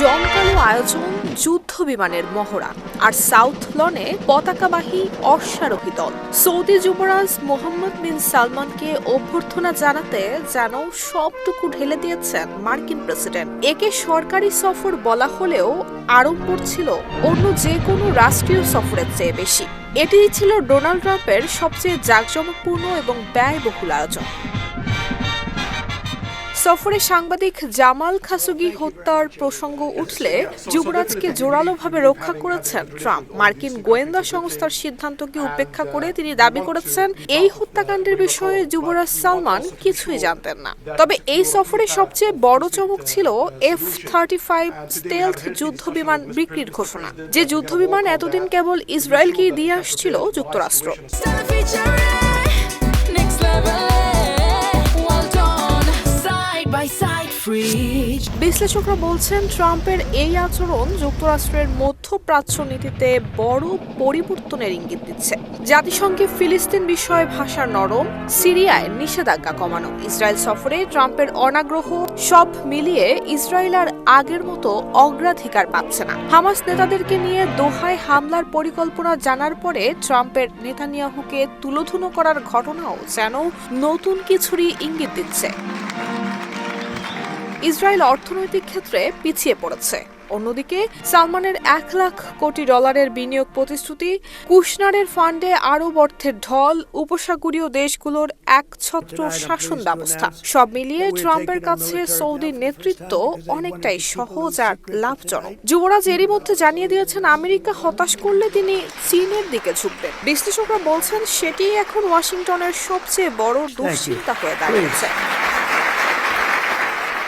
জমকালো আয়োজন যুদ্ধ বিমানের মহড়া আর সাউথ লনে পতাকাবাহী অশ্বারোহী দল। সৌদি যুবরাজ মোহাম্মদ বিন সালমানকে অভ্যর্থনা জানাতে যেন সবটুকু ঢেলে দিয়েছেন মার্কিন প্রেসিডেন্ট। একে সরকারি সফর বলা হলেও আড়ম্বর ছিল অন্য যে কোনো রাষ্ট্রীয় সফরের চেয়ে বেশি। এটিই ছিল ডোনাল্ড ট্রাম্পের সবচেয়ে জাঁকজমকপূর্ণ এবং ব্যয়বহুল আয়োজন। সফরে সাংবাদিক জামাল খাসুগি হত্যার প্রসঙ্গ উঠলে যুবরাজকে জোরালোভাবে রক্ষা করেছেন ট্রাম্প। মার্কিন গোয়েন্দা সংস্থার সিদ্ধান্তকে উপেক্ষা করে তিনি দাবি করেছেন, এই হত্যাকাণ্ডের বিষয়ে যুবরাজ সালমান কিছুই জানতেন না। তবে এই সফরে সবচেয়ে বড় চমক ছিল এফ থার্টি ফাইভ স্টেলথ যুদ্ধ বিমান বিক্রির ঘোষণা, যে যুদ্ধ বিমান এতদিন কেবল ইসরায়েলকে দিয়ে আসছিল যুক্তরাষ্ট্র। বিশ্লেষকরা বলছেন, ট্রাম্পের এই আচরণ যুক্তরাষ্ট্রের মধ্যপ্রাচ্য নীতিতে বড় পরিবর্তনের ইঙ্গিত দিচ্ছে। জাতিসংঘে ফিলিস্তিন বিষয়ে ভাষা নরম, সিরিয়ায় নিষেধাজ্ঞা কমানো। ইসরায়েল সফরে ট্রাম্পের অনাগ্রহ সব মিলিয়ে ইসরায়েল আর আগের মতো অগ্রাধিকার পাচ্ছে না। হামাস নেতাদেরকে নিয়ে দোহায় হামলার পরিকল্পনা জানার পরে ট্রাম্পের নেতানিয়াহুকে তুলোধুনো করার ঘটনাও যেন নতুন কিছুরই ইঙ্গিত দিচ্ছে। ইসরায়েল অর্থনৈতিক ক্ষেত্রে পিছিয়ে পড়েছে। অন্যদিকে সালমানের এক লাখ কোটি ডলারের বিনিয়োগ প্রতিশ্রুতি কুশনারের ফান্ডে আরব অর্থের ঢল উপসাগরীয় দেশগুলোর একছত্র শাসন ব্যবস্থা। সব মিলিয়ে ট্রাম্পের কাছে সৌদির নেতৃত্ব অনেকটাই সহজ আর লাভজনক। যুবরাজ এরই মধ্যে জানিয়ে দিয়েছেন আমেরিকা হতাশ করলে তিনি চীনের দিকে ঝুঁকবেন। বিশ্লেষকরা বলছেন সেটি এখন ওয়াশিংটনের সবচেয়ে বড় দুশ্চিন্তা হয়ে দাঁড়িয়েছে।